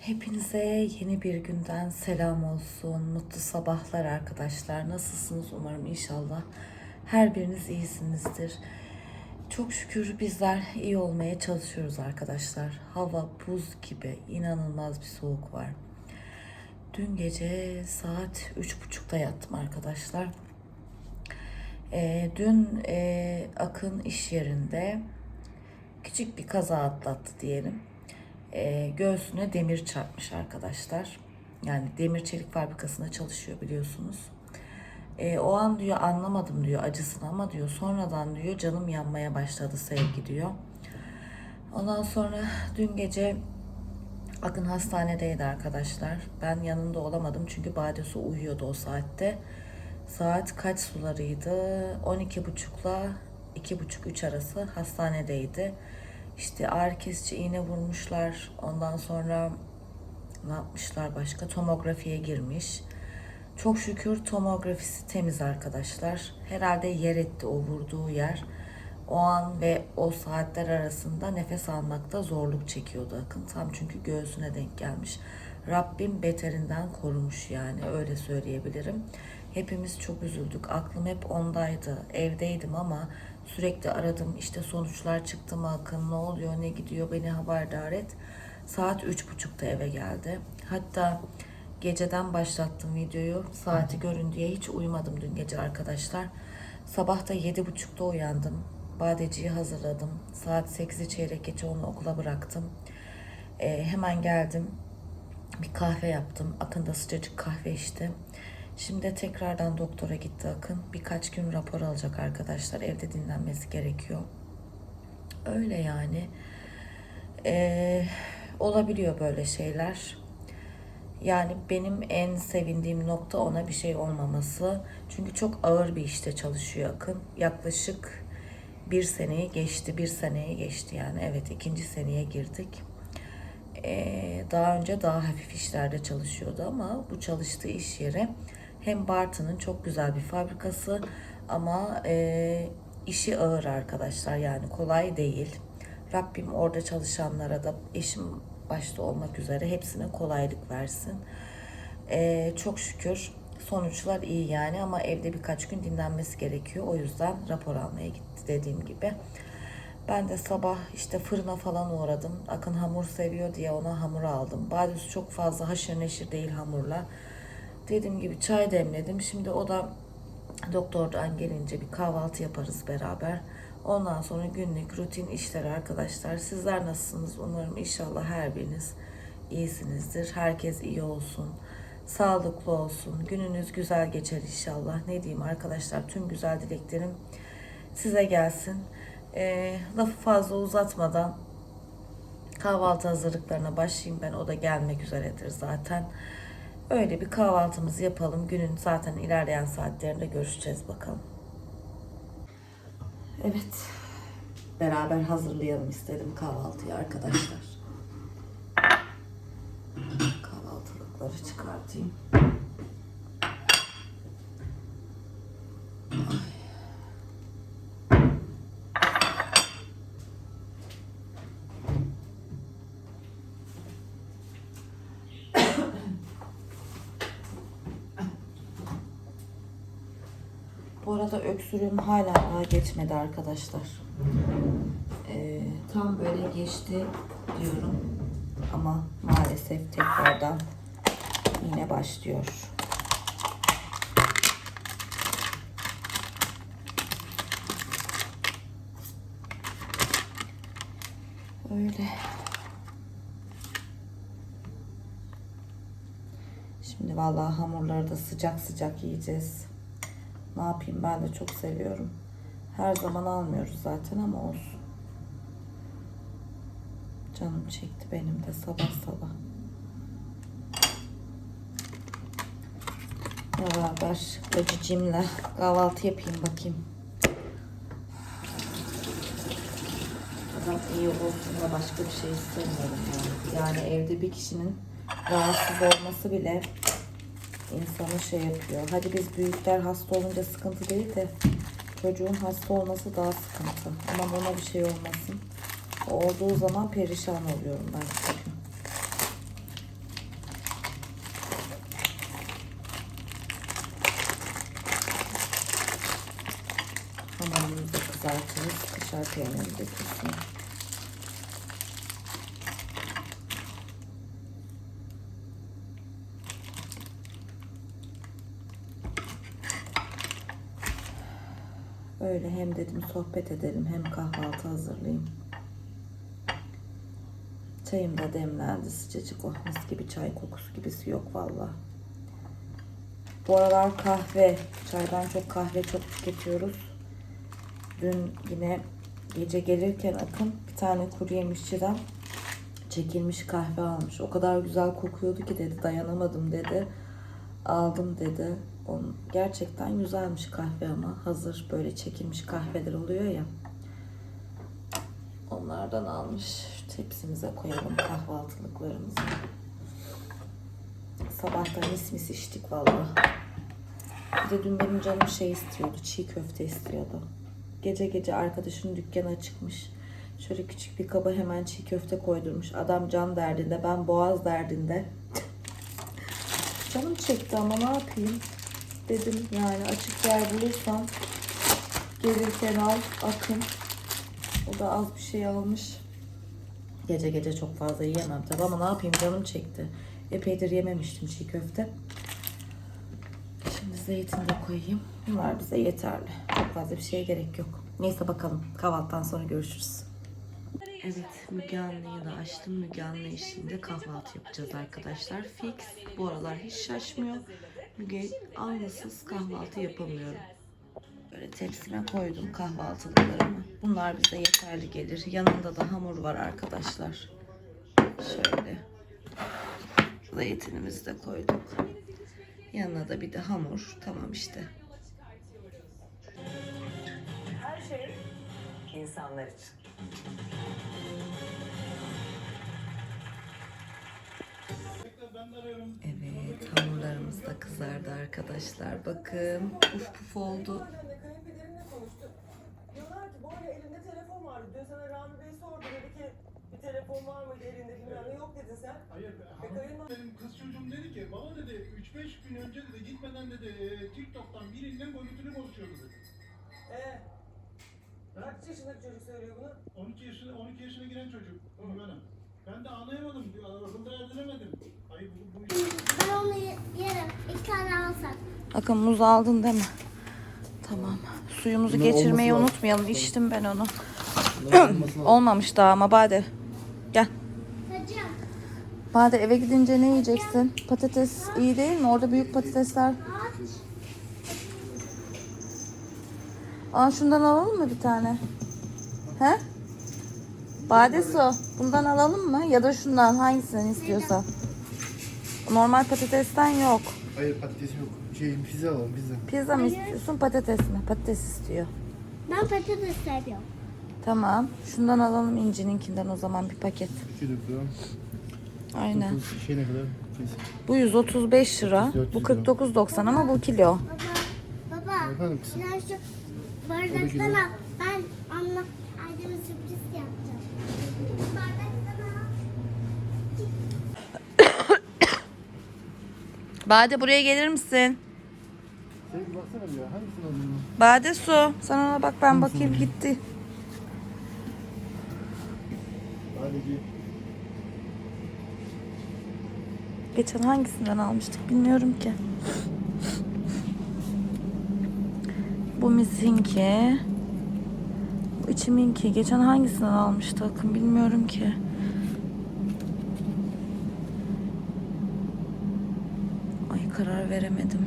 Hepinize yeni bir günden selam olsun. Mutlu sabahlar arkadaşlar. Nasılsınız? Umarım inşallah her biriniz iyisinizdir. Çok şükür bizler iyi olmaya çalışıyoruz arkadaşlar. Hava buz gibi inanılmaz bir soğuk var. Dün gece saat üç buçukta yattım arkadaşlar. Ee, dün e, Akın iş yerinde küçük bir kaza atlattı diyelim. Ee, göğsüne demir çarpmış arkadaşlar. Yani demir çelik fabrikasında çalışıyor biliyorsunuz. Ee, o an diyor anlamadım diyor acısını ama diyor sonradan diyor canım yanmaya başladı sevgi diyor. Ondan sonra dün gece Akın hastanedeydi arkadaşlar. Ben yanında olamadım çünkü Badesu uyuyordu o saatte. Saat kaç sularıydı? 12.30'la 2.30-3 arası hastanedeydi. İşte ağrı kesici iğne vurmuşlar. Ondan sonra ne yapmışlar başka? Tomografiye girmiş. Çok şükür tomografisi temiz arkadaşlar. Herhalde yer etti o vurduğu yer. O an ve o saatler arasında nefes almakta zorluk çekiyordu Akın. Tam çünkü göğsüne denk gelmiş. Rabbim beterinden korumuş yani öyle söyleyebilirim. Hepimiz çok üzüldük. Aklım hep ondaydı. Evdeydim ama sürekli aradım. İşte sonuçlar çıktı mı Akın ne oluyor ne gidiyor beni haberdar et. Saat üç buçukta eve geldi. Hatta geceden başlattım videoyu. Saati görün diye hiç uyumadım dün gece arkadaşlar. Sabah da yedi buçukta uyandım. Badeciyi hazırladım. Saat 8'i çeyrek geçe onu okula bıraktım. Ee, hemen geldim. Bir kahve yaptım. Akın da sıcacık kahve içti. Şimdi tekrardan doktora gitti Akın. Birkaç gün rapor alacak arkadaşlar. Evde dinlenmesi gerekiyor. Öyle yani. Ee, olabiliyor böyle şeyler. Yani benim en sevindiğim nokta ona bir şey olmaması. Çünkü çok ağır bir işte çalışıyor Akın. Yaklaşık bir seneyi geçti, bir seneyi geçti yani. Evet ikinci seneye girdik. Ee, daha önce daha hafif işlerde çalışıyordu ama bu çalıştığı iş yeri hem Bartın'ın çok güzel bir fabrikası ama e, işi ağır arkadaşlar yani kolay değil. Rabbim orada çalışanlara da eşim başta olmak üzere hepsine kolaylık versin. Ee, çok şükür sonuçlar iyi yani ama evde birkaç gün dinlenmesi gerekiyor. O yüzden rapor almaya gitti dediğim gibi. Ben de sabah işte fırına falan uğradım. Akın hamur seviyor diye ona hamur aldım. Badüs çok fazla haşır neşir değil hamurla. Dediğim gibi çay demledim. Şimdi o da doktordan gelince bir kahvaltı yaparız beraber. Ondan sonra günlük rutin işler arkadaşlar. Sizler nasılsınız? Umarım inşallah her biriniz iyisinizdir. Herkes iyi olsun. Sağlıklı olsun. Gününüz güzel geçer inşallah. Ne diyeyim arkadaşlar? Tüm güzel dileklerim size gelsin. Ee, lafı fazla uzatmadan kahvaltı hazırlıklarına başlayayım ben. O da gelmek üzeredir zaten. Öyle bir kahvaltımızı yapalım. Günün zaten ilerleyen saatlerinde görüşeceğiz bakalım. Evet. Beraber hazırlayalım istedim kahvaltıyı arkadaşlar. Kahvaltılıkları çıkartayım. Bu arada öksürüğüm hala daha geçmedi arkadaşlar. Ee, tam böyle geçti diyorum. Ama maalesef tekrardan yine başlıyor. Öyle. Şimdi vallahi hamurları da sıcak sıcak yiyeceğiz. Ne yapayım ben de çok seviyorum. Her zaman almıyoruz zaten ama olsun. Canım çekti benim de sabah sabah. Beraber bacıcımla kahvaltı yapayım bakayım. Adam iyi olsun da başka bir şey istemiyorum yani. Yani evde bir kişinin rahatsız olması bile insanı şey yapıyor. Hadi biz büyükler hasta olunca sıkıntı değil de çocuğun hasta olması daha sıkıntı. Ama ona bir şey olmasın. O olduğu zaman perişan oluyorum ben. Çünkü. Hamamımızı kızartırız. Kışar peynirimizi kesinlikle. Kesin. Öyle hem dedim sohbet edelim hem kahvaltı hazırlayayım. Çayım da demlendi sıcacık oh mis gibi çay kokusu gibisi yok valla. Bu aralar kahve, çaydan çok kahve çok tüketiyoruz. Dün yine gece gelirken Akın bir tane kuru yemişçiden çekilmiş kahve almış. O kadar güzel kokuyordu ki dedi dayanamadım dedi. Aldım dedi. Gerçekten güzelmiş kahve ama hazır böyle çekilmiş kahveler oluyor ya. Onlardan almış. Tepsimize koyalım kahvaltılıklarımızı. Sabahtan mis mis içtik vallahi. Bir de dün benim canım şey istiyordu. Çiğ köfte istiyordu. Gece gece arkadaşının dükkanı açıkmış. Şöyle küçük bir kaba hemen çiğ köfte koydurmuş. Adam can derdinde, ben boğaz derdinde. Canım çekti ama ne yapayım? Dedim yani açık yer bulursam gelirken al, akın. O da az bir şey almış. Gece gece çok fazla yiyemem tabii ama ne yapayım canım çekti. Epeydir yememiştim çiğ köfte. Şimdi zeytin de koyayım. Bunlar bize yeterli. Çok fazla bir şeye gerek yok. Neyse bakalım. Kahvaltıdan sonra görüşürüz. Evet, Müge Anlı'yı da açtım. Müge Anlı eşliğinde kahvaltı yapacağız arkadaşlar. Fix. Bu aralar hiç şaşmıyor. Müge Anlısız kahvaltı yapamıyorum. Böyle tepsime koydum kahvaltılıklarımı. Bunlar bize yeterli gelir. Yanında da hamur var arkadaşlar. Şöyle. Zeytinimizi de koyduk. Yanına da bir de hamur. Tamam işte. Her şey insanlar için. Evet hamurlarımız da kızardı arkadaşlar. Bakın puf puf oldu. Anne kayınpederinle konuştuk. Diyorlar ki bu arada elinde telefon vardı. Dün sana Rami Bey sordu dedi ki bir telefon var mıydı elinde bilmem ne yok dedin sen. Hayır, E, benim kız çocuğum dedi ki, baba dedi 3-5 gün önce dedi gitmeden dedi e, TikTok'tan birinden görüntülü konuşuyordu dedi. Ee, kaç yaşındaki çocuk söylüyor bunu? 12 yaşına 12 yaşına giren çocuk Hanım. Ben de anlayamadım, akılda erdiremedim. Hayır bu, bu Ben onu yerim. İki tane alsak. Bakın muz aldın değil mi? Tamam. Suyumuzu geçirmeyi unutmayalım. İçtim ben onu. Olmamış daha ama Bade. Gel. Bade eve gidince ne yiyeceksin? Patates iyi değil mi? Orada büyük patatesler. Aa şundan alalım mı bir tane? He? Bade su. Bundan alalım mı? Ya da şundan hangisinden istiyorsan. Normal patatesten yok. Hayır patates yok. Şey pizza alalım pizza. Pizza mı istiyorsun patates mi? Patates istiyor. Ben patates seviyorum. Tamam. Şundan alalım İnci'ninkinden o zaman bir paket. 2 dörtlü. Aynen. Dokuz şey ne kadar? Bu 135 lira. Bu 49.90 ama bu kilo. Baba. Baba. Efendim kızım? Şu bardaktan al. Ben anla aileme sürpriz yapacağım. Bardaktan al. Bade buraya gelir misin? Sen bir baksana bir ya. Hangisini? Bade su. Sen ona bak ben bakayım gitti. Geçen hangisinden almıştık bilmiyorum ki. Bu misinki. Bu içiminki. Geçen hangisinden almıştık bilmiyorum ki. Ay karar veremedim.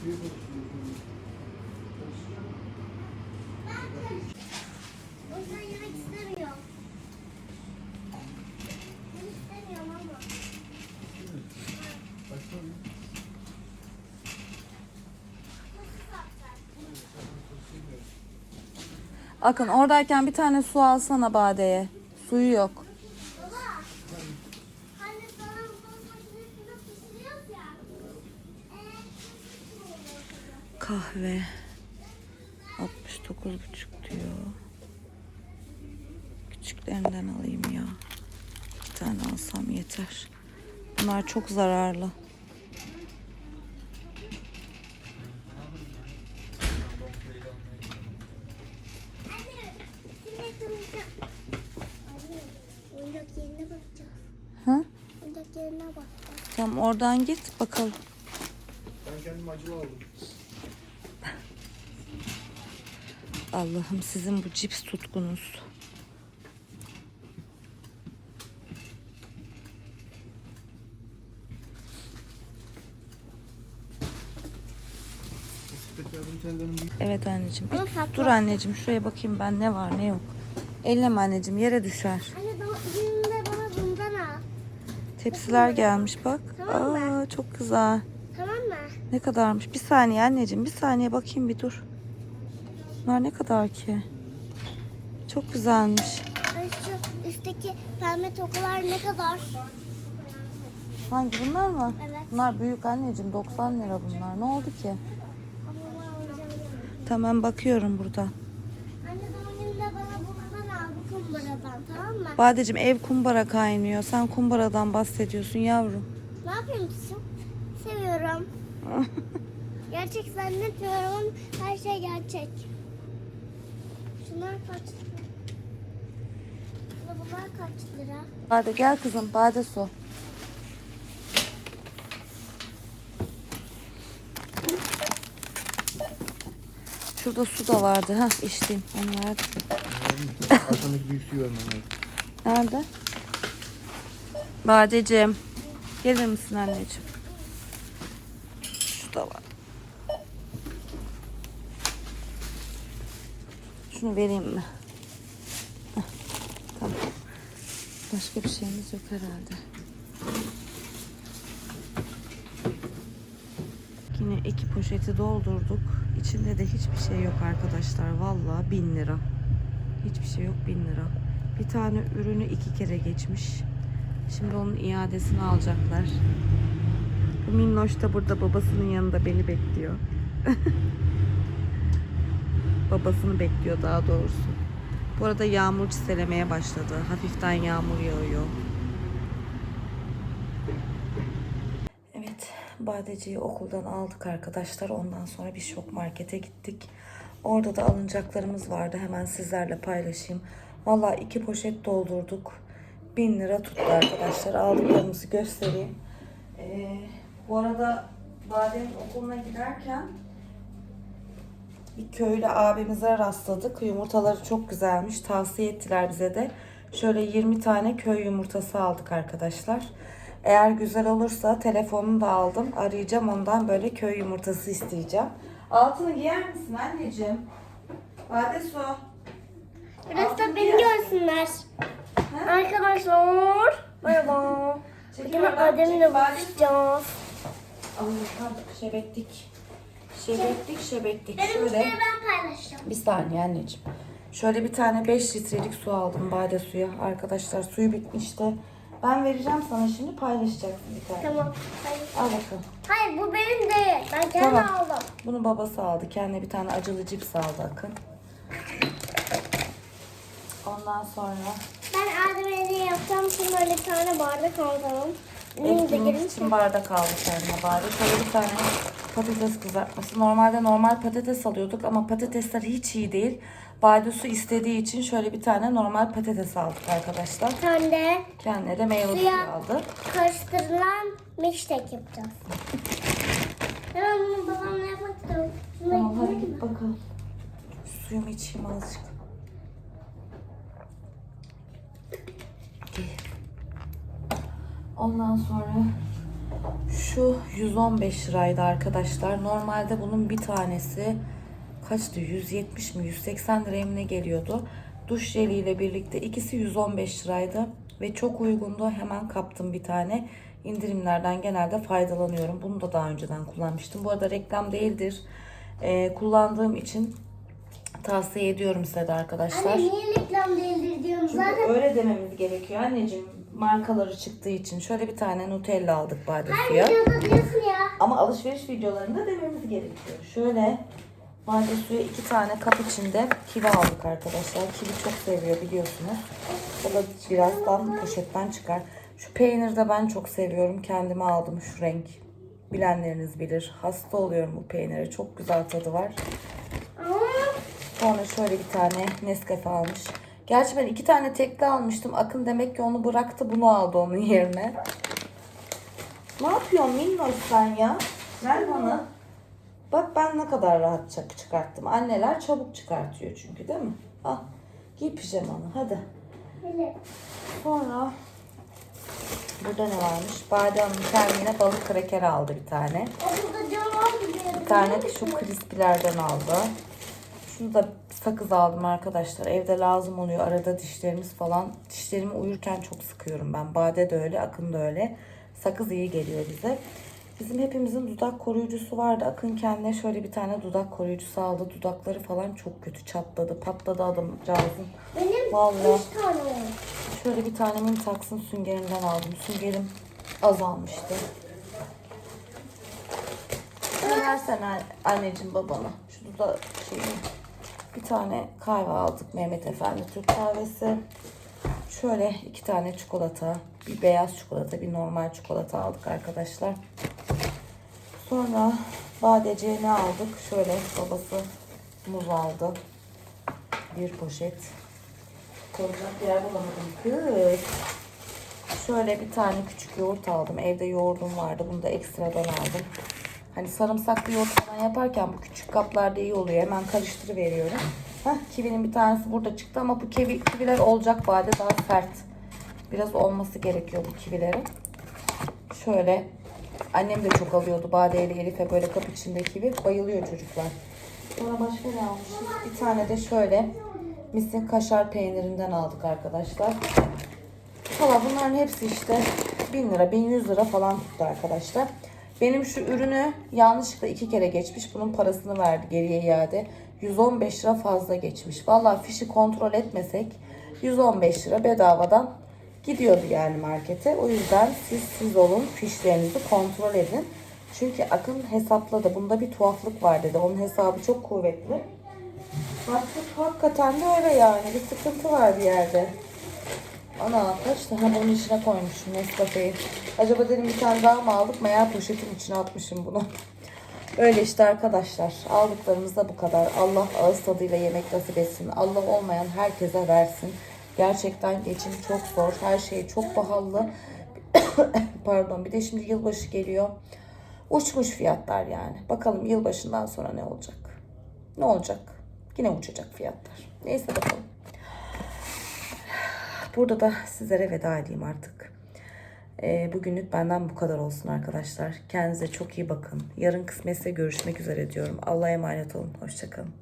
O yüzden yemek istemiyorum. Ben istemiyorum ama. Akın oradayken bir tane su alsana Bade'ye. Suyu yok. Baba. Hani sana bu makinesinde pişiriyoruz ya. Eee nasıl Kahve 69,5 diyor. Küçüklerinden alayım ya. İki tane alsam yeter. Bunlar çok zararlı. Ha? Tamam oradan git bakalım. Ben kendim acılı aldım. Allah'ım sizin bu cips tutkunuz. Evet anneciğim. Bir dur anneciğim şuraya bakayım ben ne var ne yok. Elleme anneciğim yere düşer. Anne bana, birinde bana bundan al. Tepsiler gelmiş bak. Tamam mı? Aa çok güzel. Tamam mı? Ne kadarmış? Bir saniye anneciğim bir saniye bakayım bir dur. Bunlar ne kadar ki? Çok güzelmiş. Şu üstteki pembe tokalar ne kadar? Hangi bunlar mı? Evet. Bunlar büyük anneciğim 90 lira bunlar. Ne oldu ki? Tamam bakıyorum burada. Anne doğum gününde bana bundan al bu kumbaradan tamam mı? Badeciğim ev kumbara kaynıyor. Sen kumbaradan bahsediyorsun yavrum. Ne yapayım kızım? Seviyorum. Gerçek zannetmiyorum her şey gerçek. Şunlar kaç lira? Abla Bunlar kaç lira? Bade gel kızım bade su. Şurada su da vardı. ha içtiğim. Onu. Arkamdaki büyük suyu vermem lazım. Nerede? Badeciğim. Gelir misin anneciğim? Şu da var. Şunu vereyim mi? Tamam. Başka bir şeyimiz yok herhalde. Yine iki poşeti doldurduk. İçinde de hiçbir şey yok arkadaşlar. Vallahi bin lira. Hiçbir şey yok bin lira. Bir tane ürünü iki kere geçmiş. Şimdi onun iadesini alacaklar. Minnoş da burada babasının yanında beni bekliyor. Babasını bekliyor daha doğrusu. Bu arada yağmur çiselemeye başladı. Hafiften yağmur yağıyor. Evet, Badeci'yi okuldan aldık arkadaşlar. Ondan sonra bir şok markete gittik. Orada da alınacaklarımız vardı. Hemen sizlerle paylaşayım. Valla iki poşet doldurduk. Bin lira tuttu arkadaşlar. Aldıklarımızı göstereyim. Ee, bu arada Bade'nin okuluna giderken bir köylü abimize rastladık. Yumurtaları çok güzelmiş. Tavsiye ettiler bize de. Şöyle 20 tane köy yumurtası aldık arkadaşlar. Eğer güzel olursa telefonunu da aldım. Arayacağım ondan böyle köy yumurtası isteyeceğim. Altını giyer misin anneciğim? Bade su. Biraz da beni görsünler. Arkadaşlar. Merhaba. Bugün Adem'le buluşacağız. Allah'ım şebetlik. Şebetlik şebetlik. Benim Şöyle ben paylaşacağım. bir saniye anneciğim. Şöyle bir tane 5 litrelik su aldım bade suya. Arkadaşlar suyu bitmişti. Ben vereceğim sana şimdi paylaşacaksın bir tane. Tamam. Hayır. Al bakalım. Hayır bu benim değil. Ben kendim Tamam. aldım. Bunu babası aldı. Kendine bir tane acılı cips aldı Akın. Ondan sonra Ben Adem'e hediye yapacağım. Şimdi böyle bir tane bardak aldım. Ünlü de girmiş. için bardak aldı kendine bari. Şöyle bir tane patates kızartması. Normalde normal patates alıyorduk ama patatesler hiç iyi değil. Bade su istediği için şöyle bir tane normal patates aldık arkadaşlar. Tane de Kendine de meyve suyu Suya. aldı. karıştırılan milkshake yapacağız. Ben bunu babamla yapmak istiyorum. Şunu Tamam hadi git mi? bakalım. Suyumu içeyim azıcık. Ondan sonra şu 115 liraydı arkadaşlar. Normalde bunun bir tanesi kaçtı? 170 mi 180 liraya mı ne geliyordu? Duş jeliyle birlikte ikisi 115 liraydı ve çok uygundu. Hemen kaptım bir tane. İndirimlerden genelde faydalanıyorum. Bunu da daha önceden kullanmıştım. Bu arada reklam değildir. Ee, kullandığım için tavsiye ediyorum size de arkadaşlar. Anne niye reklam değildir diyorum. Çünkü Zaten öyle dememiz gerekiyor anneciğim. Markaları çıktığı için. Şöyle bir tane Nutella aldık bade her suya. videoda diyorsun ya. Ama alışveriş videolarında dememiz gerekiyor. Şöyle Vade suya iki tane kap içinde kivi aldık arkadaşlar. Kivi çok seviyor biliyorsunuz. O da birazdan poşetten çıkar. Şu peyniri de ben çok seviyorum. Kendime aldım şu renk. Bilenleriniz bilir. Hasta oluyorum bu peynire. Çok güzel tadı var. Sonra şöyle bir tane Nescafe almış. Gerçi ben iki tane tekli almıştım. Akın demek ki onu bıraktı. Bunu aldı onun yerine. Ne yapıyorsun Minnoş sen ya? Ver bana. Bak ben ne kadar rahat çıkarttım. Anneler çabuk çıkartıyor çünkü değil mi? Al. Giy pijamanı hadi. Hele. Sonra burada ne varmış? Bade Hanım kendine balık kraker aldı bir tane. Bir tane şu crispy'lerden aldı. Şunu da sakız aldım arkadaşlar. Evde lazım oluyor. Arada dişlerimiz falan. Dişlerimi uyurken çok sıkıyorum ben. Bade de öyle, Akın da öyle. Sakız iyi geliyor bize. Bizim hepimizin dudak koruyucusu vardı. Akın kendine şöyle bir tane dudak koruyucusu aldı. Dudakları falan çok kötü çatladı. Patladı adamcağızın. Benim Vallahi. üç tane var. Şöyle bir tane Mintax'ın süngerinden aldım. Süngerim azalmıştı. Şunu versene anneciğim babana. Şunu da şey, bir tane kahve aldık Mehmet Efendi Türk kahvesi. Şöyle iki tane çikolata. Bir beyaz çikolata, bir normal çikolata aldık arkadaşlar. Sonra badece ne aldık? Şöyle babası muz aldı. Bir poşet. Koyacak yer bulamadım kız. Şöyle bir tane küçük yoğurt aldım. Evde yoğurdum vardı. Bunu da ekstradan aldım. Hani sarımsaklı yoğurt falan yaparken bu küçük kaplarda iyi oluyor. Hemen karıştırıveriyorum. Heh, kivinin bir tanesi burada çıktı ama bu kivi, kiviler olacak bade daha sert. Biraz olması gerekiyor bu kivilerin. Şöyle annem de çok alıyordu Bade ile Elif'e böyle kap içinde kivi. Bayılıyor çocuklar. Sonra başka ne almışız? Bir tane de şöyle misin kaşar peynirinden aldık arkadaşlar. Valla bunların hepsi işte 1000 lira 1100 lira falan tuttu arkadaşlar. Benim şu ürünü yanlışlıkla iki kere geçmiş. Bunun parasını verdi geriye iade. 115 lira fazla geçmiş. Valla fişi kontrol etmesek 115 lira bedavadan gidiyordu yani markete. O yüzden siz siz olun fişlerinizi kontrol edin. Çünkü Akın hesapladı. Bunda bir tuhaflık var dedi. Onun hesabı çok kuvvetli. Artık hakikaten de öyle yani. Bir sıkıntı var bir yerde. Ana kaç tane bunun içine koymuşum Nescafe'yi. Acaba dedim bir tane daha mı aldık? Meğer poşetin içine atmışım bunu. Öyle işte arkadaşlar. Aldıklarımız da bu kadar. Allah ağız tadıyla yemek nasip etsin. Allah olmayan herkese versin. Gerçekten geçim çok zor. Her şey çok pahalı. Pardon. Bir de şimdi yılbaşı geliyor. Uçmuş fiyatlar yani. Bakalım yılbaşından sonra ne olacak? Ne olacak? Yine uçacak fiyatlar. Neyse bakalım. Burada da sizlere veda edeyim artık. Ee, bugünlük benden bu kadar olsun arkadaşlar. Kendinize çok iyi bakın. Yarın kısmetse görüşmek üzere diyorum. Allah'a emanet olun. Hoşçakalın.